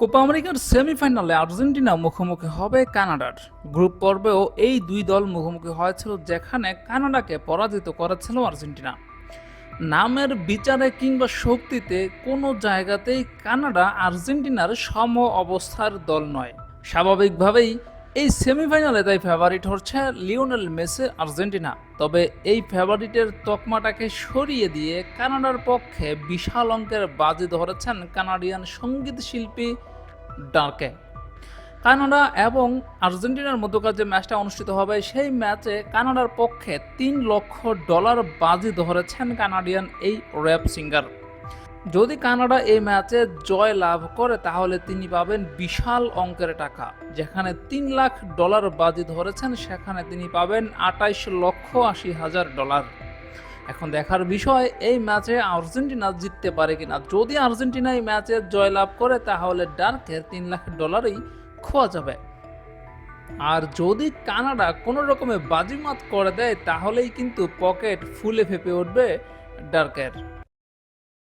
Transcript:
Copa আমেরিকার সেমিফাইনালে Argentina মুখোমুখি হবে কানাডার। গ্রুপ পর্বেও এই দুই দল মুখোমুখি হয়েছিল যেখানে কানাডাকে পরাজিত করেছিল আর্জেন্টিনা। নামের বিচারে কিংবা শক্তিতে কোনো জায়গাতেই কানাডা আর্জেন্টিনার সম অবস্থার দল নয়। স্বাভাবিকভাবেই এই সেমিফাইনালে তাই ফেভারিট হচ্ছে লিওনেল মেসি, আর্জেন্টিনা। তবে এই ফেভারিটের তকমাটাকে সরিয়ে দিয়ে কানাডার পক্ষে বিশাল অঙ্কের বাজি ধরেছেন কানাডিয়ান সংগীত শিল্পী ডার্কে। কানাডা এবং আর্জেন্টিনার মধ্যকার যে ম্যাচটা অনুষ্ঠিত হবে, সেই ম্যাচে কানাডার পক্ষে তিন লক্ষ ডলার বাজি ধরেছেন কানাডিয়ান এই র্যাপ সিঙ্গার। যদি কানাডা এই ম্যাচে জয় লাভ করে, তাহলে তিনি পাবেন বিশাল অঙ্কের টাকা। যেখানে তিন লাখ ডলার বাজি ধরেছেন, সেখানে তিনি পাবেন আটাইশ লক্ষ আশি হাজার ডলার। এখন দেখার বিষয়, এই ম্যাচে আর্জেন্টিনা জিততে পারে কিনা? যদি আর্জেন্টিনা এই ম্যাচে জয়লাভ করে, তাহলে ডার্কের তিন লাখ ডলারই খোয়া যাবে। আর যদি কানাডা কোনো রকমে বাজিমাত করে দেয়, তাহলেই কিন্তু পকেট ফুলে ফেপে উঠবে ডার্কের